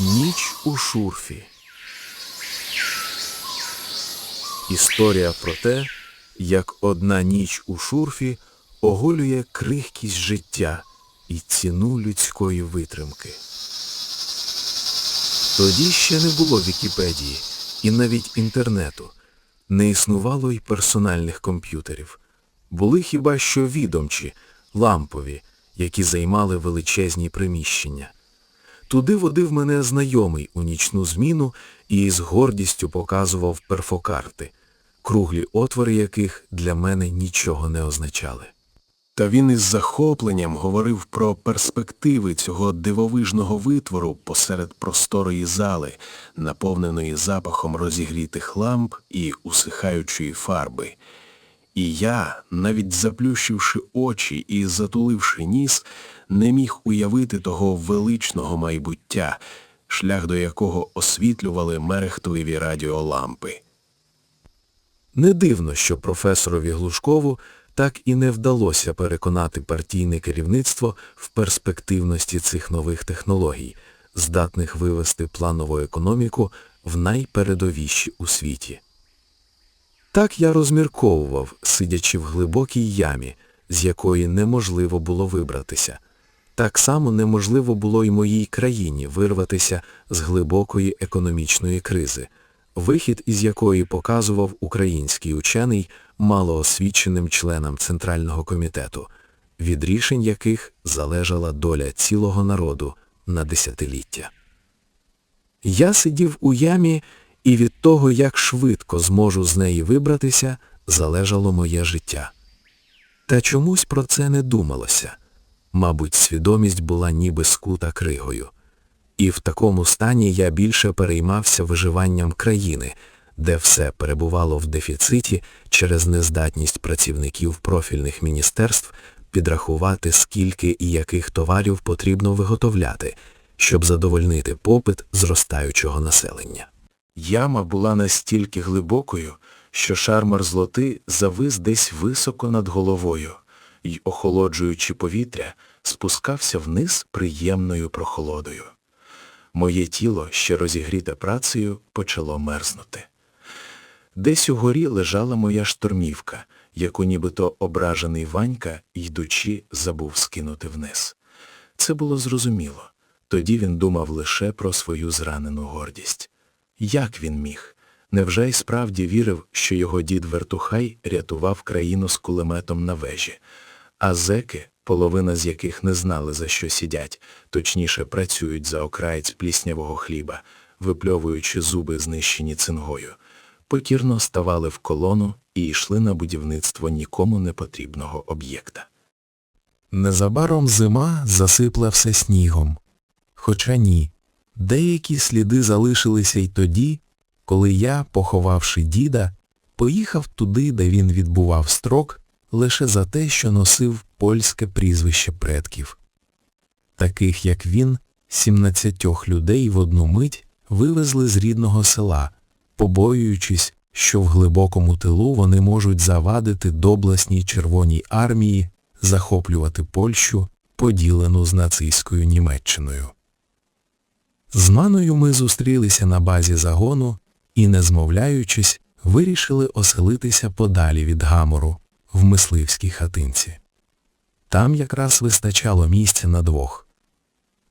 Ніч у шурфі. Історія про те, як одна ніч у шурфі оголює крихкість життя і ціну людської витримки. Тоді ще не було Вікіпедії і навіть інтернету, не існувало й персональних комп'ютерів. Були хіба що відомчі, лампові, які займали величезні приміщення. Туди водив мене знайомий у нічну зміну і з гордістю показував перфокарти, круглі отвори яких для мене нічого не означали. Та він із захопленням говорив про перспективи цього дивовижного витвору посеред просторої зали, наповненої запахом розігрітих ламп і усихаючої фарби. І я, навіть заплющивши очі і затуливши ніс, не міг уявити того величного майбуття, шлях до якого освітлювали мерехтливі радіолампи. Не дивно, що професорові Глушкову так і не вдалося переконати партійне керівництво в перспективності цих нових технологій, здатних вивести планову економіку в найпередовіші у світі. Так я розмірковував, сидячи в глибокій ямі, з якої неможливо було вибратися. Так само неможливо було й моїй країні вирватися з глибокої економічної кризи, вихід із якої показував український учений малоосвіченим членам Центрального комітету, від рішень яких залежала доля цілого народу на десятиліття. Я сидів у ямі, і від того, як швидко зможу з неї вибратися, залежало моє життя. Та чомусь про це не думалося. Мабуть, свідомість була ніби скута кригою. І в такому стані я більше переймався виживанням країни, де все перебувало в дефіциті через нездатність працівників профільних міністерств підрахувати, скільки і яких товарів потрібно виготовляти, щоб задовольнити попит зростаючого населення. Яма була настільки глибокою, що шар мерзлоти завис десь високо над головою й, охолоджуючи повітря, спускався вниз приємною прохолодою. Моє тіло, ще розігріте працею, почало мерзнути. Десь угорі лежала моя штормівка, яку нібито ображений Ванька, йдучи, забув скинути вниз. Це було зрозуміло. Тоді він думав лише про свою зранену гордість. Як він міг? Невже й справді вірив, що його дід Вертухай рятував країну з кулеметом на вежі, а зеки, половина з яких не знали, за що сидять, точніше працюють за окраєць пліснявого хліба, випльовуючи зуби, знищені цингою, покірно ставали в колону і йшли на будівництво нікому не потрібного об'єкта. Незабаром зима засипла все снігом. Хоча ні, деякі сліди залишилися й тоді, коли я, поховавши діда, поїхав туди, де він відбував строк, лише за те, що носив польське прізвище предків. Таких, як він, сімнадцятьох людей в одну мить вивезли з рідного села, побоюючись, що в глибокому тилу вони можуть завадити доблесній Червоній армії захоплювати Польщу, поділену з нацистською Німеччиною. З маною ми зустрілися на базі загону і, не змовляючись, вирішили оселитися подалі від гамору, в мисливській хатинці. Там якраз вистачало місця на двох.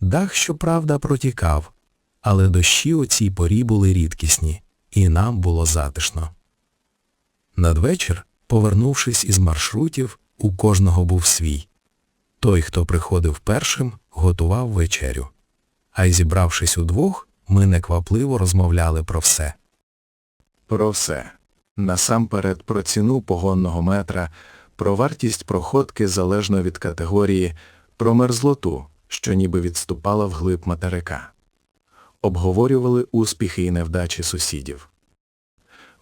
Дах, щоправда, протікав, але дощі у цій порі були рідкісні, і нам було затишно. Надвечір, повернувшись із маршрутів, у кожного був свій. Той, хто приходив першим, готував вечерю. А й зібравшись удвох, ми неквапливо розмовляли про все. Про все. Насамперед про ціну погонного метра, про вартість проходки залежно від категорії, про мерзлоту, що ніби відступала вглиб материка. Обговорювали успіхи і невдачі сусідів.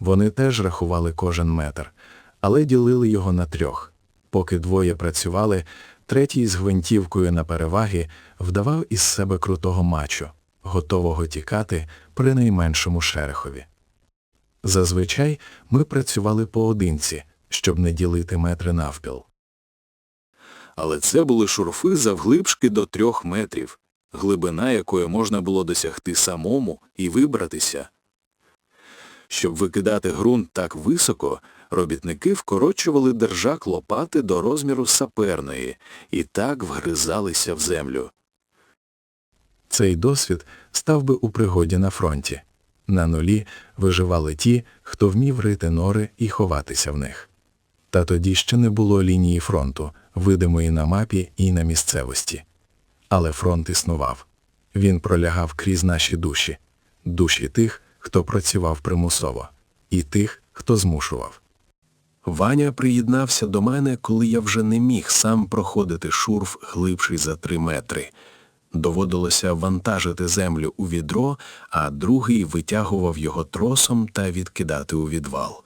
Вони теж рахували кожен метр, але ділили його на трьох. Поки двоє працювали, третій з гвинтівкою на переваги вдавав із себе крутого мачо, готового тікати при найменшому шерехові. Зазвичай ми працювали поодинці, щоб не ділити метри навпіл. Але це були шурфи завглибшки до трьох метрів, глибина якої можна було досягти самому і вибратися. Щоб викидати ґрунт так високо, робітники вкорочували держак лопати до розміру саперної і так вгризалися в землю. Цей досвід став би у пригоді на фронті. На нулі виживали ті, хто вмів рити нори і ховатися в них. Та тоді ще не було лінії фронту, видимої на мапі і на місцевості. Але фронт існував. Він пролягав крізь наші душі, душі тих, хто працював примусово, і тих, хто змушував. Ваня приєднався до мене, коли я вже не міг сам проходити шурф глибший за три метри. Доводилося вантажити землю у відро, а другий витягував його тросом та відкидати у відвал.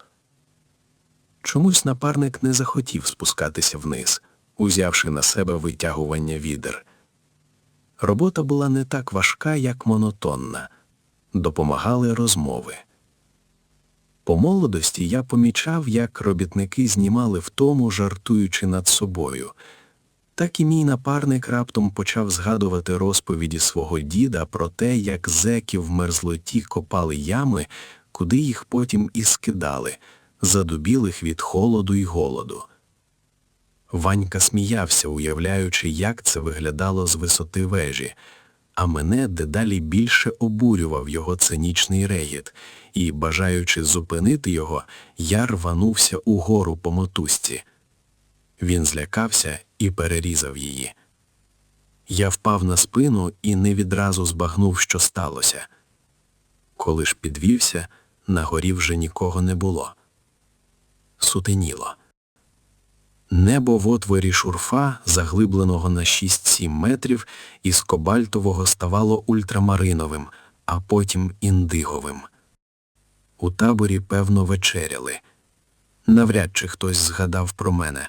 Чомусь напарник не захотів спускатися вниз, узявши на себе витягування відер. Робота була не так важка, як монотонна. Допомагали розмови. По молодості я помічав, як робітники знімали втому, жартуючи над собою. Так і мій напарник раптом почав згадувати розповіді свого діда про те, як зеки в мерзлоті копали ями, куди їх потім і скидали, задубілих від холоду й голоду. Ванька сміявся, уявляючи, як це виглядало з висоти вежі, а мене дедалі більше обурював його цинічний регіт, і, бажаючи зупинити його, я рванувся угору по мотузці. Він злякався і перерізав її. Я впав на спину і не відразу збагнув, що сталося. Коли ж підвівся, на горі вже нікого не було. Сутеніло. Небо в отворі шурфа, заглибленого на 6-7 метрів, із кобальтового ставало ультрамариновим, а потім індиговим. У таборі, певно, вечеряли. Навряд чи хтось згадав про мене.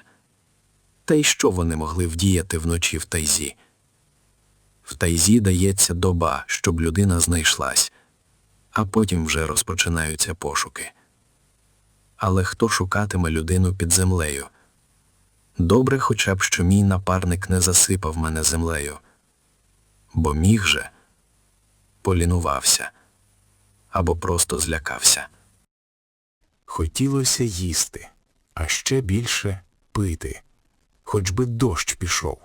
Та й що вони могли вдіяти вночі в тайзі? В тайзі дається доба, щоб людина знайшлась, а потім вже розпочинаються пошуки. Але хто шукатиме людину під землею? Добре хоча б, що мій напарник не засипав мене землею, бо міг же полінувався або просто злякався. Хотілося їсти, а ще більше пити, хоч би дощ пішов.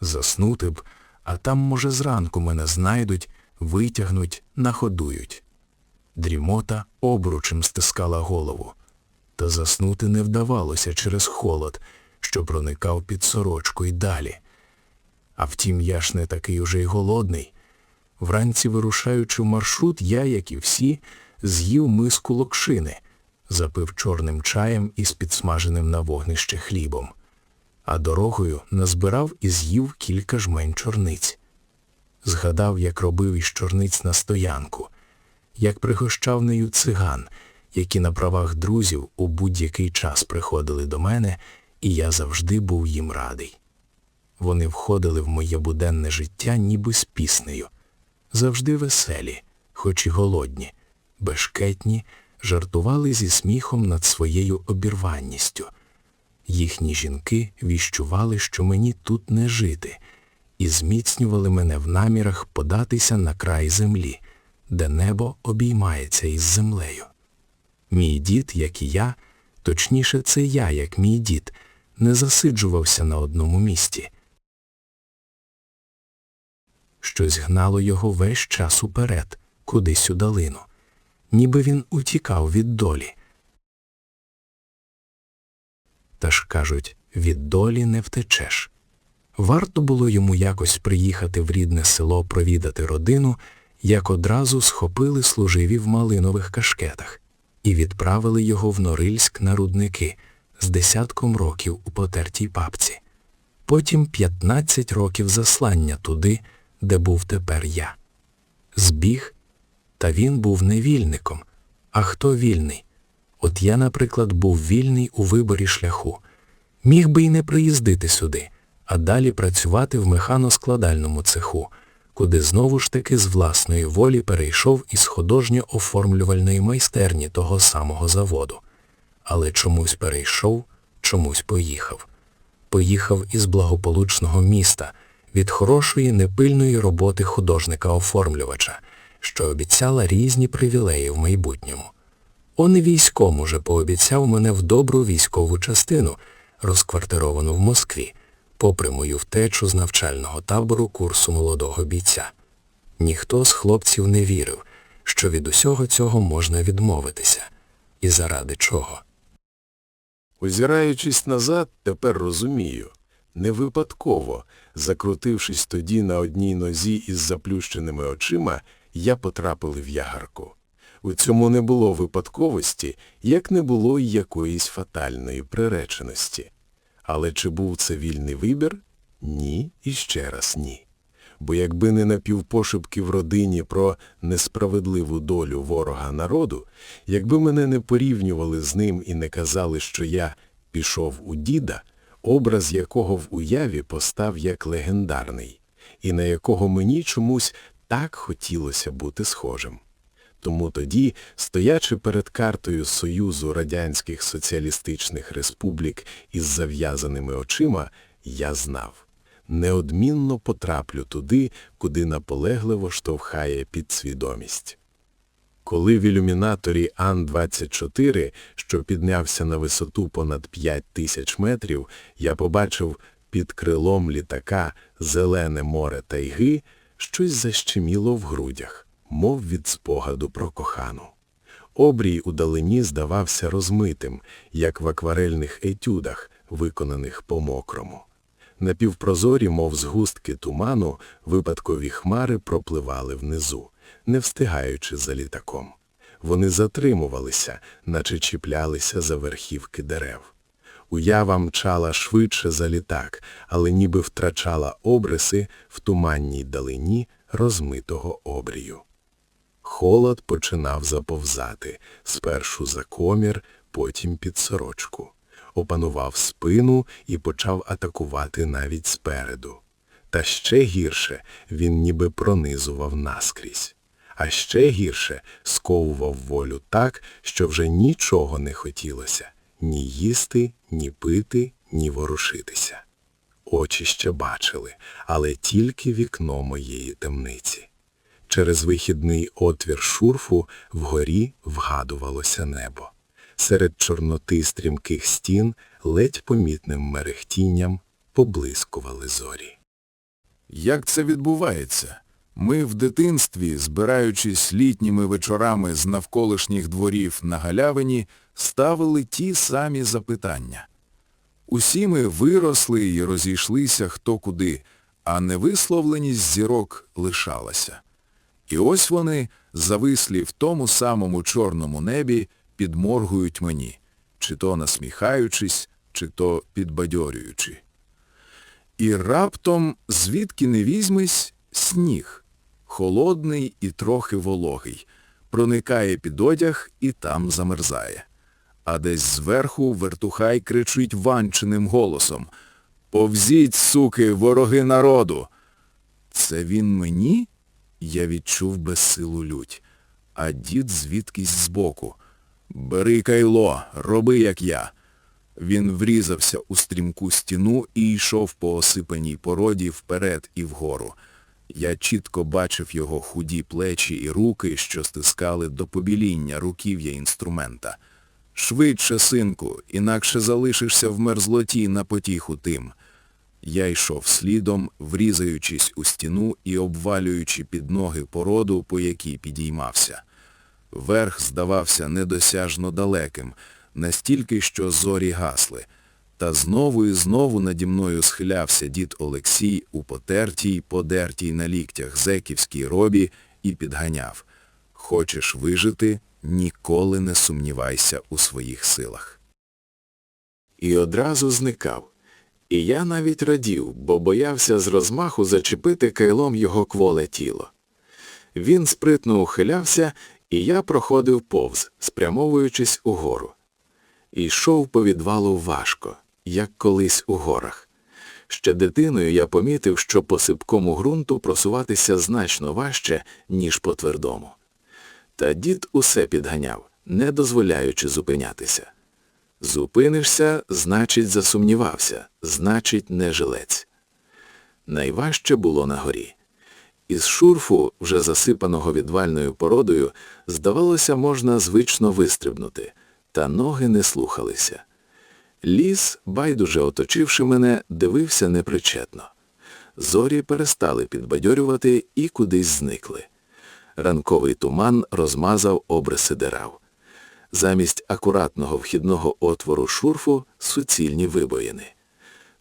Заснути б, а там, може, зранку мене знайдуть, витягнуть, находують. Дрімота обручем стискала голову, та заснути не вдавалося через холод, що проникав під сорочку й далі. А втім, я ж не такий уже й голодний. Вранці, вирушаючи в маршрут, я, як і всі, з'їв миску локшини, запив чорним чаєм із підсмаженим на вогнище хлібом, а дорогою назбирав і з'їв кілька жмень чорниць. Згадав, як робив із чорниць на стоянку, як пригощав нею циган, які на правах друзів у будь-який час приходили до мене, і я завжди був їм радий. Вони входили в моє буденне життя ніби з піснею, завжди веселі, хоч і голодні, бешкетні, жартували зі сміхом над своєю обірванністю. Їхні жінки віщували, що мені тут не жити, і зміцнювали мене в намірах податися на край землі, де небо обіймається із землею. Мій дід, як і я, точніше, це я, як мій дід, не засиджувався на одному місці. Щось гнало його весь час уперед, кудись у долину, ніби він утікав від долі. Та ж кажуть, від долі не втечеш. Варто було йому якось приїхати в рідне село провідати родину, як одразу схопили служиві в малинових кашкетах і відправили його в Норильськ на рудники з десятком років у потертій папці. Потім 15 років заслання туди, де був тепер я. Збіг, та він був не вільником. А хто вільний? От я, наприклад, був вільний у виборі шляху. Міг би й не приїздити сюди, а далі працювати в механоскладальному цеху, куди знову ж таки з власної волі перейшов із художньо-оформлювальної майстерні того самого заводу. Але чомусь перейшов, чомусь поїхав. Поїхав із благополучного міста, від хорошої непильної роботи художника-оформлювача, що обіцяла різні привілеї в майбутньому. Он військом уже пообіцяв мене в добру військову частину, розквартировану в Москві, попри мою втечу з навчального табору курсу молодого бійця. Ніхто з хлопців не вірив, що від усього цього можна відмовитися. І заради чого? Озираючись назад, тепер розумію. Не випадково, закрутившись тоді на одній нозі із заплющеними очима, я потрапив в ягарку. У цьому не було випадковості, як не було й якоїсь фатальної приреченості. Але чи був це вільний вибір? Ні і ще раз ні. Бо якби не напівпошепки в родині про несправедливу долю ворога народу, якби мене не порівнювали з ним і не казали, що я пішов у діда, образ якого в уяві постав як легендарний, і на якого мені чомусь так хотілося бути схожим. Тому тоді, стоячи перед картою Союзу Радянських Соціалістичних Республік із зав'язаними очима, я знав – неодмінно потраплю туди, куди наполегливо штовхає підсвідомість. Коли в ілюмінаторі Ан-24, що піднявся на висоту понад 5 тисяч метрів, я побачив під крилом літака зелене море тайги, щось защеміло в грудях, мов від спогаду про кохану. Обрій у далині здавався розмитим, як в акварельних етюдах, виконаних по-мокрому. Напівпрозорі, мов згустки туману, випадкові хмари пропливали внизу, не встигаючи за літаком. Вони затримувалися, наче чіплялися за верхівки дерев. Уява мчала швидше за літак, але ніби втрачала обриси в туманній далині розмитого обрію. Холод починав заповзати, спершу за комір, потім під сорочку. Опанував спину і почав атакувати навіть спереду. Та ще гірше він ніби пронизував наскрізь. А ще гірше сковував волю так, що вже нічого не хотілося – ні їсти, ні пити, ні ворушитися. Очі ще бачили, але тільки вікно моєї темниці. Через вихідний отвір шурфу вгорі вгадувалося небо. Серед чорноти стрімких стін ледь помітним мерехтінням поблискували зорі. Як це відбувається? Ми в дитинстві, збираючись літніми вечорами з навколишніх дворів на галявині, ставили ті самі запитання. Усі ми виросли і розійшлися хто куди, а невисловленість зірок лишалася. І ось вони, завислі в тому самому чорному небі, підморгують мені, чи то насміхаючись, чи то підбадьорюючи. І раптом, звідки не візьмись, сніг, холодний і трохи вологий, проникає під одяг і там замерзає. А десь зверху вертухай кричить ванченим голосом «Повзіть, суки, вороги народу!» Це він мені? Я відчув безсилу лють. А дід звідкись збоку. Бери кайло, роби, як я. Він врізався у стрімку стіну і йшов по осипаній породі вперед і вгору. Я чітко бачив його худі плечі і руки, що стискали до побіління руків'я інструмента. Швидше, синку, інакше залишишся в мерзлоті на потіху тим. Я йшов слідом, врізаючись у стіну і обвалюючи під ноги породу, по якій підіймався. Верх здавався недосяжно далеким, настільки, що зорі гасли. Та знову і знову наді мною схилявся дід Олексій у потертій, подертій на ліктях зеківській робі і підганяв. Хочеш вижити, ніколи не сумнівайся у своїх силах. І одразу зникав. І я навіть радів, бо боявся з розмаху зачепити кайлом його кволе тіло. Він спритно ухилявся, і я проходив повз, спрямовуючись угору. І йшов по відвалу важко, як колись у горах. Ще дитиною я помітив, що по сипкому ґрунту просуватися значно важче, ніж по твердому. Та дід усе підганяв, не дозволяючи зупинятися. Зупинишся, значить, засумнівався, значить, не жилець. Найважче було на горі. Із шурфу, вже засипаного відвальною породою, здавалося, можна звично вистрибнути, та ноги не слухалися. Ліс, байдуже оточивши мене, дивився непричетно. Зорі перестали підбадьорювати і кудись зникли. Ранковий туман розмазав обриси дерев. Замість акуратного вхідного отвору шурфу суцільні вибоїни.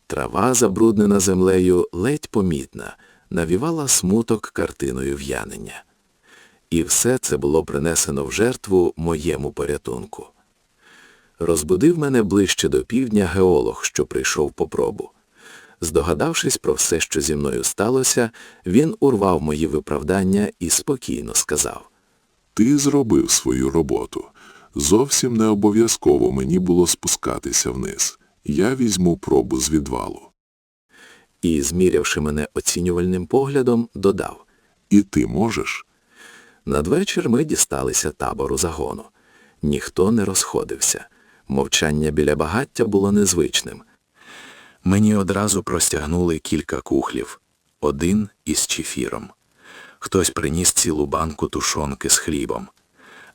Трава, забруднена землею, ледь помітна, навівала смуток картиною в'янення. І все це було принесено в жертву моєму порятунку. Розбудив мене ближче до півдня геолог, що прийшов по пробу. Здогадавшись про все, що зі мною сталося, він урвав мої виправдання і спокійно сказав. Ти зробив свою роботу. Зовсім не обов'язково мені було спускатися вниз. Я візьму пробу з відвалу. І, змірявши мене оцінювальним поглядом, додав. І ти можеш? Надвечір ми дісталися табору загону. Ніхто не розходився. Мовчання біля багаття було незвичним. Мені одразу простягнули кілька кухлів, один із чефіром. Хтось приніс цілу банку тушонки з хлібом,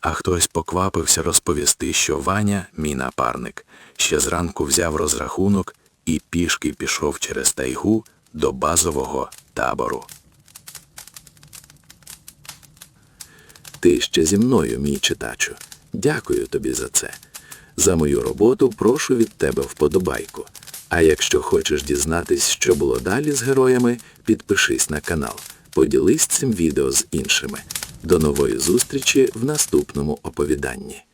а хтось поквапився розповісти, що Ваня, мій напарник, ще зранку взяв розрахунок і пішки пішов через тайгу до базового табору. Ти ще зі мною, мій читачу. Дякую тобі за це. За мою роботу прошу від тебе вподобайку. А якщо хочеш дізнатись, що було далі з героями, підпишись на канал. Поділись цим відео з іншими. До нової зустрічі в наступному оповіданні.